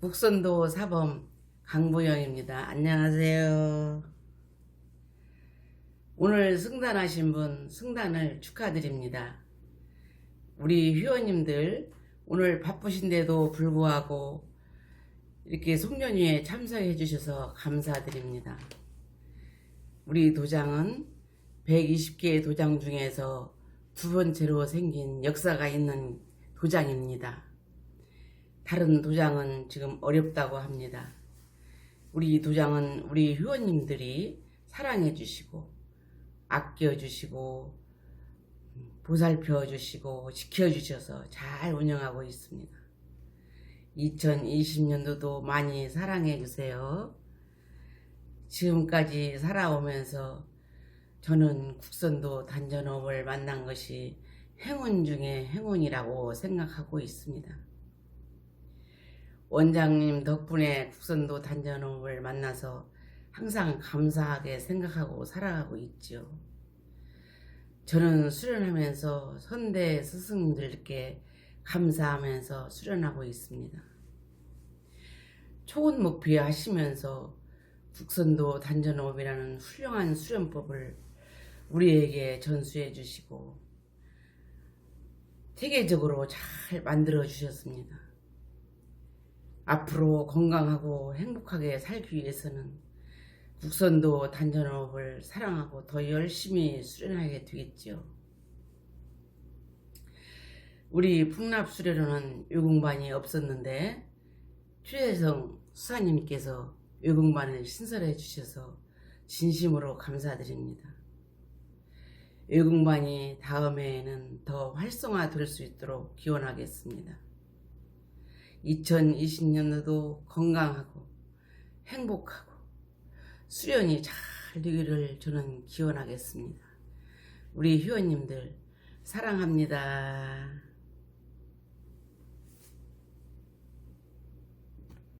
북선도 사범 강보영입니다. 안녕하세요. 오늘 승단하신 분 승단을 축하드립니다. 우리 회원님들 오늘 바쁘신데도 불구하고 이렇게 송년회에 참석해 주셔서 감사드립니다. 우리 도장은 120개의 도장 중에서 두 번째로 생긴 역사가 있는 도장입니다. 다른 도장은 지금 어렵다고 합니다. 우리 도장은 우리 회원님들이 사랑해 주시고 아껴 주시고 보살펴 주시고 지켜 주셔서 잘 운영하고 있습니다. 2020년도도 많이 사랑해 주세요. 지금까지 살아오면서 저는 국선도 단전업을 만난 것이 행운 중에 행운이라고 생각하고 있습니다. 원장님 덕분에 국선도 단전업을 만나서 항상 감사하게 생각하고 살아가고 있지요. 저는 수련하면서 선대 스승님들께 감사하면서 수련하고 있습니다. 초원 목표 하시면서 국선도 단전업이라는 훌륭한 수련법을 우리에게 전수해 주시고 체계적으로 잘 만들어 주셨습니다. 앞으로 건강하고 행복하게 살기 위해서는 국선도 단전업을 사랑하고 더 열심히 수련하게 되겠지요. 우리 풍납 수련회는 요공반이 없었는데 최혜성 수사님께서 요공반을 신설해 주셔서 진심으로 감사드립니다. 요공반이 다음해에는 더 활성화될 수 있도록 기원하겠습니다. 2020년도도 건강하고 행복하고 수련이 잘 되기를 저는 기원하겠습니다. 우리 회원님들 사랑합니다.